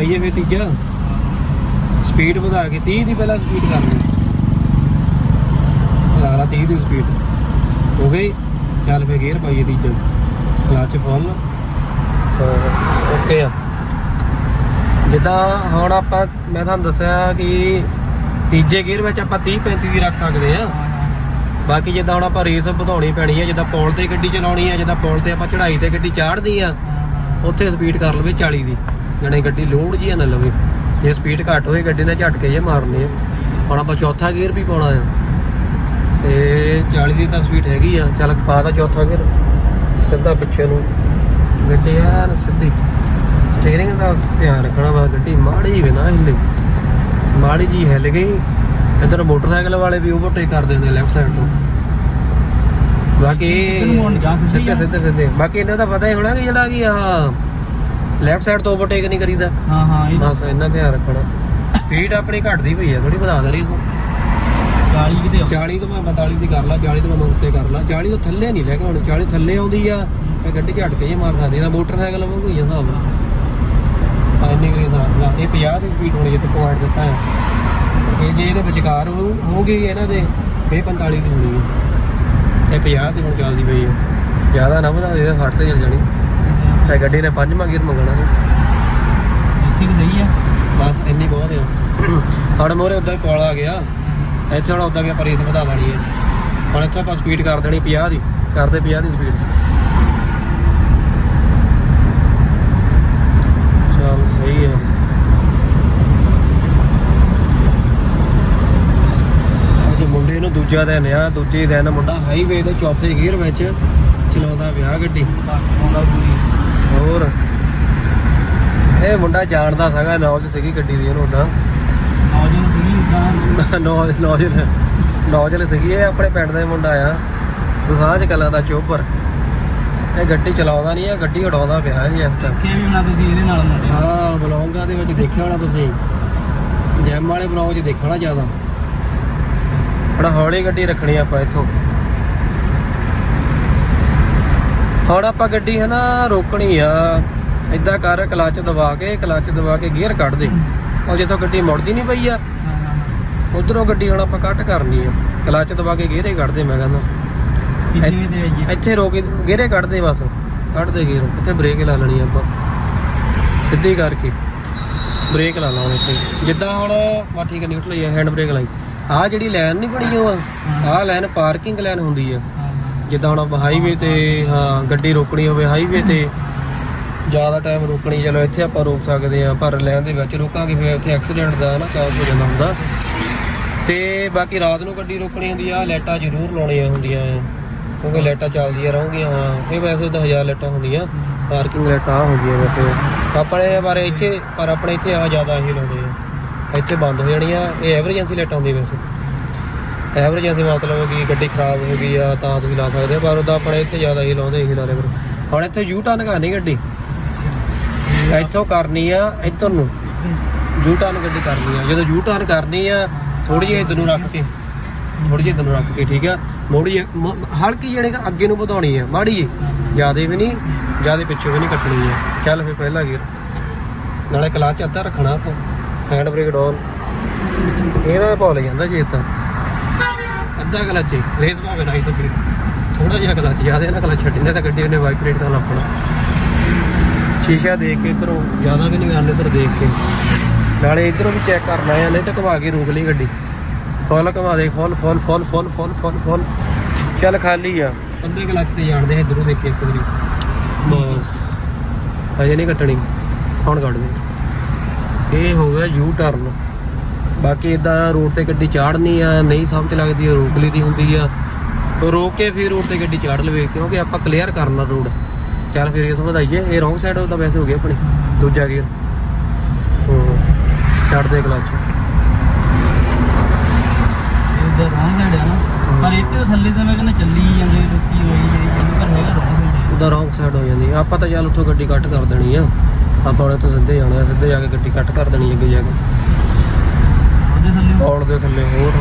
ਪਾਈਏ ਫਿਰ ਤੀਜਾ। ਸਪੀਡ ਵਧਾ ਕੇ 30 ਦੀ ਪਹਿਲਾਂ ਸਪੀਡ ਕਰ ਲਈ ਵਧਾ ਲਾ 30 ਦੀ ਸਪੀਡ ਹੋ ਗਈ। ਚੱਲ ਫੇ ਗੇਅਰ ਪਾਈਏ ਤੀਜਾ। ਕਲਚ ਫੁੱਲ ਓਕੇ ਆ। ਜਿੱਦਾਂ ਹੁਣ ਆਪਾਂ ਮੈਂ ਤੁਹਾਨੂੰ ਦੱਸਿਆ ਕਿ ਤੀਜੇ ਗੇਅਰ ਵਿੱਚ ਆਪਾਂ 30 35 ਦੀ ਰੱਖ ਸਕਦੇ ਆ। ਬਾਕੀ ਜਿੱਦਾਂ ਹੁਣ ਆਪਾਂ ਰੇਸ ਵਧਾਉਣੀ ਪੈਣੀ ਹੈ ਜਿੱਦਾਂ ਪੌਲ ਤੇ ਗੱਡੀ ਚਲਾਉਣੀ ਹੈ ਜਿੱਦਾਂ ਪੌਲ ਤੇ ਆਪਾਂ ਚੜ੍ਹਾਈ ਤੇ ਗੱਡੀ ਚਾੜਦੀ ਆ ਉੱਥੇ ਸਪੀਡ ਕਰ ਲਵੇ 40 ਦੀ। ਜਾਣੀ ਗੱਡੀ ਲੋਡ ਜੀ ਨਾ ਲਵੇ। ਜੇ ਸਪੀਡ ਘੱਟ ਹੋਏ ਗੱਡੀ ਨੇ ਝਟਕੇ ਜੇ ਮਾਰਨੇ ਆ। ਹੁਣ ਆਪਾਂ ਚੌਥਾ ਗੇਅਰ ਵੀ ਪਾਉਣਾ ਆ। ਤੇ 40 ਦੀ ਤਾਂ ਸਪੀਡ ਹੈਗੀ ਆ। ਚੱਲ ਪਾ ਦਾ ਚੌਥਾ ਗੇਅਰ ਸਿੱਧਾ ਪਿੱਛੇ ਨੂੰ। ਗੱਡੀ ਐਨ ਸਿੱਧੀ। ਸਟੀਅਰਿੰਗ ਦਾ ਧਿਆਨ ਰੱਖਣਾ ਵਾ ਗੱਡੀ ਮਾੜੀ ਵੀ ਨਾ ਹਿੱਲੇ। ਮਾੜੀ ਜੀ ਹਿੱਲ ਗਈ। ਇਧਰ ਮੋਟਰਸਾਈਕਲ ਵਾਲੇ ਵੀ ਓਵਰਟੇਕ ਕਰ ਦਿੰਦੇ ਲੈਫਟ ਸਾਈਡ ਤੋਂ। ਬਾਕੀ ਸਿੱਧੀ ਸਿੱਧੇ ਆ। ਸਿੱਧੇ ਸਿੱਧੇ। ਬਾਕੀ ਇਹਨਾਂ ਦਾ ਪਤਾ ਹੀ ਹੋਣਾ ਕਿ ਜਿਹੜਾ ਕਿ ਆਹ ਲੈਫਟ ਸਾਈਡ ਤੋਂ ਓਵਰਟੇਕ ਨਹੀਂ ਕਰੀਦਾ। ਹਾਂ ਹਾਂ ਇਹ ਬਸ ਇਹਨਾਂ ਧਿਆਨ ਰੱਖਣਾ। ਸਪੀਡ ਆਪਣੀ ਘਟਦੀ ਪਈ ਆ ਥੋੜੀ ਵਧਾ ਦੇ ਰਹੀ ਤੂੰ। 40 ਕਿਤੇ 40 ਤੋਂ ਮੈਂ 45 ਦੀ ਕਰ ਲਾ 40 ਤੋਂ ਮੈਂ ਉੱਤੇ ਕਰ ਲਾ। 40 ਤੋਂ ਥੱਲੇ ਨਹੀਂ ਲੈ ਕੇ ਹੁਣ 40 ਥੱਲੇ ਆਉਂਦੀ ਆ ਤੇ ਗੱਡੀ ਝਟ ਕੇ ਜੇ ਮਾਰ ਸਕਦੀ ਇਹਦਾ ਮੋਟਰਸਾਈਕਲ ਵਾਂਗੂ ਹੀ ਹਿਸਾਬ ਨਾਲ। ਆ ਇੰਨੀ ਕਰੀ ਹਿਸਾਬ ਨਾਲ। ਇਹ 50 ਦੀ ਸਪੀਡ ਹੋਣੀ ਜਿੱਥੇ ਪੁਆਇੰਟ ਦਿੱਤਾ ਹੈ। ਇਹ ਜੇ ਇਹਦੇ ਵਿਚਕਾਰ ਹੋ- ਹੋਊਗੀ ਇਹਨਾਂ ਦੇ ਇਹ 45 ਦੀ ਹੋਣੀ ਹੈ ਇਹ 50 ਦੀ ਹੁਣ ਚੱਲਦੀ ਪਈ ਹੈ ਜ਼ਿਆਦਾ ਨਾ ਵਧਾ ਦੇ 60 ਤੇ ਚੱਲ ਜਾਣੀ। ਤੇ ਗੱਡੀ ਨੇ ਪੰਜਵਾਂ ਗੇਅਰ ਮੰਗਣਾ ਇੱਥੇ ਕਿ ਸਹੀ ਆ? ਬਸ ਇੰਨੀ ਬਹੁਤ ਆ। ਹੁਣ ਮੋਰੇ ਉਦਾਂ ਕੋਲ ਆ ਗਿਆ। ਇੱਥੇ ਹੁਣ ਉਦਾਂ ਵੀ ਆਪਾਂ ਰੇਸ ਵਧਾ ਲੈਣੀ ਹੈ ਹੁਣ ਇੱਥੇ ਆਪਾਂ ਸਪੀਡ ਕਰ ਦੇਣੀ 50 ਦੀ। ਕਰਦੇ 50 ਦੀ ਸਪੀਡ ਚਲ ਸਹੀ ਹੈ ਮੁੰਡੇ ਨੂੰ ਦੂਜਾ ਦਿਨ ਆ ਦੂਜੇ ਦਿਨ ਮੁੰਡਾ ਹਾਈਵੇ ਦੇ ਚੌਥੇ ਗੇਅਰ ਵਿੱਚ ਚਲਾਉਂਦਾ ਵਿਆਹ ਗੱਡੀ ਆਉਂਦਾ ਪੂਰੀ ਹੋਰ ਇਹ ਮੁੰਡਾ ਜਾਣਦਾ ਸੀਗਾ ਨੌਲੇਜ ਸੀਗੀ ਗੱਡੀ ਦੀ ਇਹਨੂੰ ਉਦਾਂ ਸੀਗੀ ਉਦਾਂ ਨੌਲੇਜ ਨੌਲੇਜ ਨੌਲੇਜ ਸੀਗੀ ਇਹ ਆਪਣੇ ਪਿੰਡ ਦਾ ਹੀ ਮੁੰਡਾ ਆ। ਦਸਾਂਝ ਕਲਾਂ ਦਾ ਚੋਪਰ ਇਹ ਗੱਡੀ ਚਲਾਉਂਦਾ ਨਹੀਂ ਇਹ ਗੱਡੀ ਉਡਾਉਂਦਾ ਪਿਆ ਜੀ ਇਸ ਟਾਈਮ ਕਿ ਵੀ ਬਣਾ ਤੁਸੀਂ ਇਹਦੇ ਨਾਲ ਮੁੰਡੇ ਹਾਂ ਬਲੌਂਗਾਂ ਦੇ ਵਿੱਚ ਦੇਖਿਆ ਹੋਣਾ ਤੁਸੀਂ। ਜੈਮ ਵਾਲੇ ਬਲੌਗ 'ਚ ਦੇਖਣਾ ਜ਼ਿਆਦਾ। ਹੁਣ ਹੌਲੀ ਗੱਡੀ ਰੱਖਣੀ ਆਪਾਂ ਇੱਥੋਂ। ਹੁਣ ਆਪਾਂ ਗੱਡੀ ਹੈ ਨਾ ਰੋਕਣੀ ਆ। ਇਦਾਂ ਕਰ ਕਲੱਚ ਦਬਾ ਕੇ ਕਲੱਚ ਦਬਾ ਕੇ ਗੀਅਰ ਕੱਢ ਦੇ। ਉਹ ਜਿੱਥੋਂ ਗੱਡੀ ਮੁੜਦੀ ਨਹੀਂ ਪਈ ਆ। ਉਧਰੋਂ ਗੱਡੀ ਹੁਣ ਆਪਾਂ ਕੱਟ ਕਰਨੀ ਆ। ਕਲੱਚ ਦਬਾ ਕੇ ਗੇਰੇ ਕੱਢ ਦੇ ਮੈਂ ਕਹਿੰਦਾ। ਇੱਥੇ ਰੋਕ ਕੇ ਗੇਰੇ ਕੱਢ ਦੇ ਬਸ। ਕੱਢ ਦੇ ਗੇਰ ਇੱਥੇ ਬ੍ਰੇਕ ਲਾ ਲੈਣੀ ਆਪਾਂ। ਸਿੱਧੀ ਕਰਕੇ। ਬ੍ਰੇਕ ਲਾ ਲਾਉਣੀ ਇੱਥੇ। ਜਿੱਦਾਂ ਹੁਣ ਵਾ ਠੀਕ ਨਿਊਟਰਲ ਹੀ ਹੈ ਹੈਂਡ ਬ੍ਰੇਕ ਲਾਈ। ਆਹ ਜਿਹੜੀ ਲਾਈਨ ਨਹੀਂ ਬਣੀ ਉਹ ਆਹ ਲਾਈਨ ਪਾਰਕਿੰਗ ਲਾਈਨ ਹੁੰਦੀ ਆ। ਜਿੱਦਾਂ ਹੁਣ ਹਾਈਵੇ ਤੇ ਹਾਂ ਗੱਡੀ ਰੋਕਣੀ ਹੋਵੇ ਹਾਈਵੇ ਤੇ ਜ਼ਿਆਦਾ ਟਾਈਮ ਰੋਕਣੀ, ਚਲੋ ਇੱਥੇ ਆਪਾਂ ਰੋਕ ਸਕਦੇ ਆ ਪਰ ਲੈਣ ਦੇ ਵਿੱਚ ਰੋਕਾਂਗੇ, ਫਿਰ ਉੱਥੇ ਐਕਸੀਡੈਂਟ ਦਾ ਨਾ ਚਾਂਸ ਹੋ ਜਾਂਦਾ ਹੁੰਦਾ। ਤੇ ਬਾਕੀ ਰਾਤ ਨੂੰ ਗੱਡੀ ਰੋਕਣੀ ਹੁੰਦੀ ਆ, ਲਾਈਟਾਂ ਜ਼ਰੂਰ ਲਾਉਣੀਆਂ ਹੁੰਦੀਆਂ ਆ, ਕਿਉਂਕਿ ਲਾਈਟਾਂ ਚੱਲਦੀਆਂ ਰਹੂਗੀਆਂ ਹਾਂ ਇਹ ਵੈਸੇ ਤਾਂ 1000 ਲਾਈਟਾਂ ਹੁੰਦੀਆਂ ਪਾਰਕਿੰਗ ਲਾਈਟਾਂ ਆਹ ਹੁੰਦੀਆਂ ਵੈਸੇ। ਆਪਣੇ ਬਾਰੇ ਇੱਥੇ, ਪਰ ਆਪਣੇ ਇੱਥੇ ਆ ਜ਼ਿਆਦਾ ਹੀ ਲਾਉਂਦੇ ਆ। ਇੱਥੇ ਬੰਦ ਹੋ ਜਾਣੀਆਂ, ਇਹ ਐਮਰਜੈਂਸੀ ਲਾਈਟਾਂ ਹੁੰਦੀਆਂ ਵੈਸੇ। ਐਮਰਜੈਂਸੀ ਮਤਲਬ ਕਿ ਗੱਡੀ ਖਰਾਬ ਹੋ ਗਈ ਆ, ਤਾਂ ਤੁਸੀਂ ਲਾ ਸਕਦੇ ਹੋ ਪਰ ਉਹਦਾ ਆਪਣੇ ਇੱਥੇ ਜ਼ਿਆਦਾ ਹੀ ਲਾਉਂਦੇ ਇਹੀ ਲਾ ਲਿਆ ਕਰੋ ਹੁਣ ਇੱਥੇ ਯੂ ਟਰਨ ਕਰਨੀ ਗੱਡੀ। ਇੱਥੋਂ ਕਰਨੀ ਆ, ਇੱਧਰ ਨੂੰ। ਯੂ ਟਰਨ ਗੱਡੀ ਕਰਨੀ ਆ। ਜਦੋਂ ਯੂ ਟਰਨ ਕਰਨੀ ਆ ਥੋੜੀ ਜਿਹੀ ਇੱਧਰ ਨੂੰ ਰੱਖ ਕੇ ਥੋੜੀ ਜਿਹੀ ਇੱਧਰ ਨੂੰ ਰੱਖ ਕੇ, ਠੀਕ ਆ? ਮੋੜੀ ਜਿਹੀ- ਮ- ਹਲਕੀ ਜਿਹੜੇ ਅੱਗੇ ਨੂੰ ਵਧਾਉਣੀ ਆ, ਮਾੜੀ ਜੀ ਜਿਆਦੇ ਵੀ ਨਹੀਂ, ਜਿਆਦੇ ਪਿੱਛੋਂ ਵੀ ਨਹੀਂ ਕੱਟਣੀ ਆ। ਚੱਲ ਫੇ ਪਹਿਲਾ ਗੇਅਰ ਨਾਲੇ ਕਲਾਚ ਅੱਧਾ ਰੱਖਣਾ ਆਪਾਂ ਹੈਂਡ ਬ੍ਰੇਕ ਡਾਊਨ ਇਹਦਾ ਭੁੱਲ ਜਾਂਦਾ ਜੇ ਤਾਂ। ਅੱਧਾ ਕਲਚ ਰੇਸ ਭਾਵੇਂ ਨਾ ਇੱਧਰ ਥੋੜਾ ਜਿਹਾ ਕਲਾਚ ਜ਼ਿਆਦਾ ਨਾ ਕਲਾਚ ਛੱਡਿੰਦਾ ਤਾਂ ਗੱਡੀ ਉਹਨੇ ਵਾਈਬ੍ਰੇਟ ਕਰਨ ਲੱਪਣਾ ਸ਼ੀਸ਼ਾ ਦੇਖ ਕੇ ਇਧਰੋਂ ਜ਼ਿਆਦਾ ਵੀ ਨਹੀਂ ਕਰਨਾ ਇੱਧਰ ਦੇਖ ਕੇ। ਨਾਲੇ ਇਧਰੋਂ ਵੀ ਚੈੱਕ ਕਰਨਾ ਆ ਨਹੀਂ ਤਾਂ ਘੁਮਾ ਕੇ ਰੋਕ ਲਈ ਗੱਡੀ। ਫੁੱਲ ਘੁਮਾ ਦੇ ਫੁੱਲ ਫੁੱਲ ਫੁੱਲ ਫੁੱਲ ਫੁੱਲ ਫੁੱਲ ਫੁੱਲ। ਚੱਲ ਖਾਲੀ ਆ। ਅੱਧੇ ਕਲਚ ਤੇ ਜਾਣਦੇ ਇਧਰੋਂ ਦੇਖੇ ਇੱਕ ਵਾਰੀ। ਬਸ। ਹਜੇ ਨਹੀਂ ਕੱਟਣੀ। ਹੁਣ ਕੱਢ ਦੇ ਇਹ ਹੋ ਗਿਆ ਯੂ ਟਰਨ ਬਾਕੀ ਇਦਾਂ ਰੋਡ ਤੇ ਗੱਡੀ ਚਾੜਨੀ ਆ ਨਹੀਂ ਸਮਝ ਲੱਗਦੀ ਰੋਕ ਲਈ ਦੀ ਹੁੰਦੀ ਆ। ਰੋਕ ਕੇ ਫਿਰ ਰੋਡ ਤੇ ਗੱਡੀ ਚਾੜ ਲਵੇ ਕਿਉਂਕਿ ਆਪਾਂ ਕਲੀਅਰ ਕਰਨਾ ਰੋਡ। ਚੱਲ ਫਿਰ ਇਹ ਸਮਝਾਈਏ ਇਹ ਰੋਂਗ ਸਾਈਡ ਉਹਦਾ ਵੈਸੇ ਹੋ ਗਿਆ ਆਪਣੀ। ਦੂਜਾ ਗੇਅਰ ਹੂੰ। ਛੱਡ ਦੇ ਕਲਚ ਇਹਦਾ ਰੌਂਗ ਸਾਈਡ ਆ ਨਾ। ਪਰ ਇੱਥੇ ਤਾਂ ਥੱਲੇ ਤਾਂ ਮੈਂ ਕਹਿੰਦਾ ਚੱਲੀ ਜਾਂਦੇ ਰੁਕੀ ਹੋਈ ਜਾਈ ਜਾਂਦੀ ਪਰ ਹੈਗਾ ਰੌਂਗ ਸਾਈਡ ਉਹਦਾ ਰੋਂਗ ਸਾਈਡ ਹੋ ਜਾਂਦੀ। ਆਪਾਂ ਤਾਂ ਚੱਲ ਉੱਥੋਂ ਗੱਡੀ ਕੱਟ ਕਰ ਦੇਣੀ ਆ। ਆਪਾਂ ਹੁਣ ਇੱਥੋਂ ਸਿੱਧੇ ਜਾਣਾ ਸਿੱਧੇ ਜਾ ਕੇ ਗੱਡੀ ਕੱਟ ਕਰ ਦੇਣੀ ਅੱਗੇ ਜਾ ਕੇ। ਉਹਦੇ ਥੱਲੇ ਔੜ ਦੇ ਥੱਲੇ ਹੋਰ।